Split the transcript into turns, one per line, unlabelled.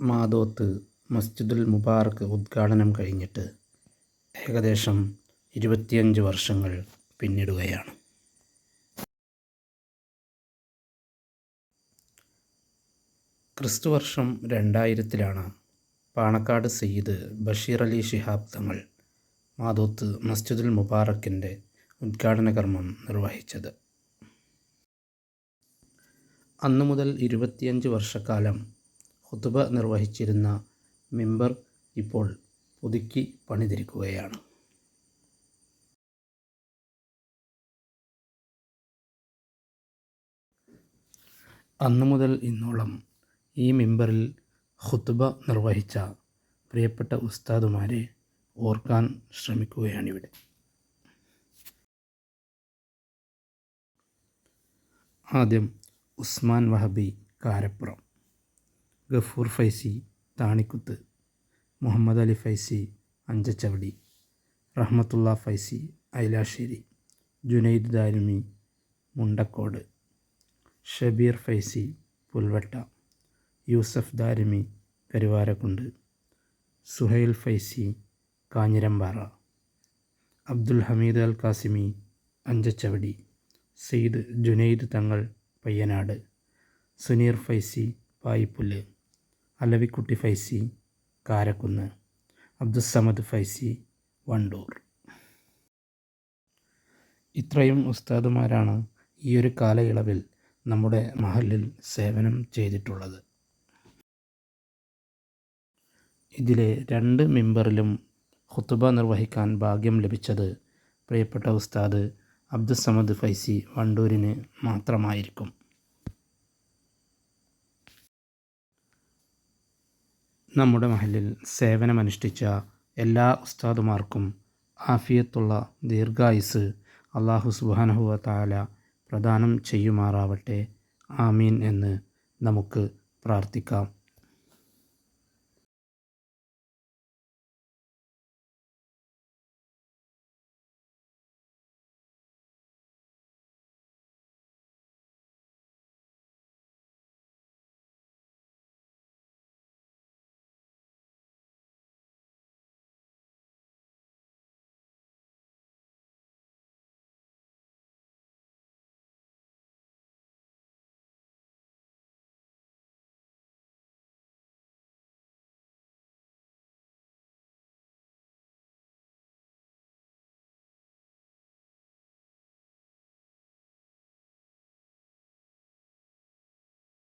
മാദോത്ത് മസ്ജിദുൽ മുബാറക്ക് ഉദ്ഘാടനം കഴിഞ്ഞിട്ട് ഏകദേശം ഇരുപത്തിയഞ്ച് വർഷങ്ങൾ പിന്നിടുകയാണ്. ക്രിസ്തുവർഷം രണ്ടായിരത്തിലാണ് പാണക്കാട് സയ്യിദ് ബഷീർ അലി ശിഹാബ് തങ്ങൾ മാതോത്ത് മസ്ജിദുൽ മുബാറക്കിന്റെ ഉദ്ഘാടന കർമ്മം നിർവഹിച്ചത്. അന്നു മുതൽ ഇരുപത്തിയഞ്ച് വർഷക്കാലം ഖുതുബ നിർവഹിച്ചിരുന്ന മിമ്പർ ഇപ്പോൾ പുതുക്കി പണിതിരിക്കുകയാണ്. അന്നു മുതൽ ഇന്നോളം ഈ മിമ്പറിൽ ഖുത്ബ നിർവഹിച്ച പ്രിയപ്പെട്ട ഉസ്താദുമാരെ ഓർക്കാൻ ശ്രമിക്കുകയാണിവിടെ ആദ്യം ഉസ്മാൻ വഹബി കാരപ്പുറം. ഗഫൂർ ഫൈസി താണിക്കുത്ത് മുഹമ്മദ് അലി ഫൈസി അഞ്ചച്ചവടി റഹ്മത്തുള്ള ഫൈസി ഐലാശ്ശേരി ജുനൈദ് ദാരുമി മുണ്ടക്കോട് ഷബീർ ഫൈസി പുൽവട്ട യൂസഫ് ദാരുമി കരുവാരക്കുണ്ട് സുഹൈൽ ഫൈസി കാഞ്ഞിരമ്പാറ അബ്ദുൽ ഹമീദ് അൽ കാസിമി അഞ്ചച്ചവടി സെയ്ദ് ജുനൈദ് തങ്ങൾ പയ്യനാട് സുനീർ ഫൈസി പായിപ്പുല്ല്. അലവിക്കുട്ടി ഫൈസി കാരക്കുന്ന് അബ്ദുസമദ് ഫൈസി വണ്ടൂർ. ഇത്രയും ഉസ്താദുമാരാണ് ഈ ഒരു കാലയളവിൽ നമ്മുടെ മഹലിൽ സേവനം ചെയ്തിട്ടുള്ളത്. ഇതിലെ രണ്ട് മെമ്പറിലും ഖുത്തുബ നിർവഹിക്കാൻ ഭാഗ്യം ലഭിച്ചത് പ്രിയപ്പെട്ട ഉസ്താദ് അബ്ദുസമദ് ഫൈസി വണ്ടൂരിന് മാത്രമായിരിക്കും. നമ്മുടെ മഹലിൽ സേവനമനുഷ്ഠിച്ച എല്ലാ ഉസ്താദുമാർക്കും ആഫിയത്തുള്ള ദീർഘായുസ് അള്ളാഹു സുബാനഹുവ താല പ്രദാനം ചെയ്യുമാറാവട്ടെ. ആമീൻ എന്ന് നമുക്ക് പ്രാർത്ഥിക്കാം.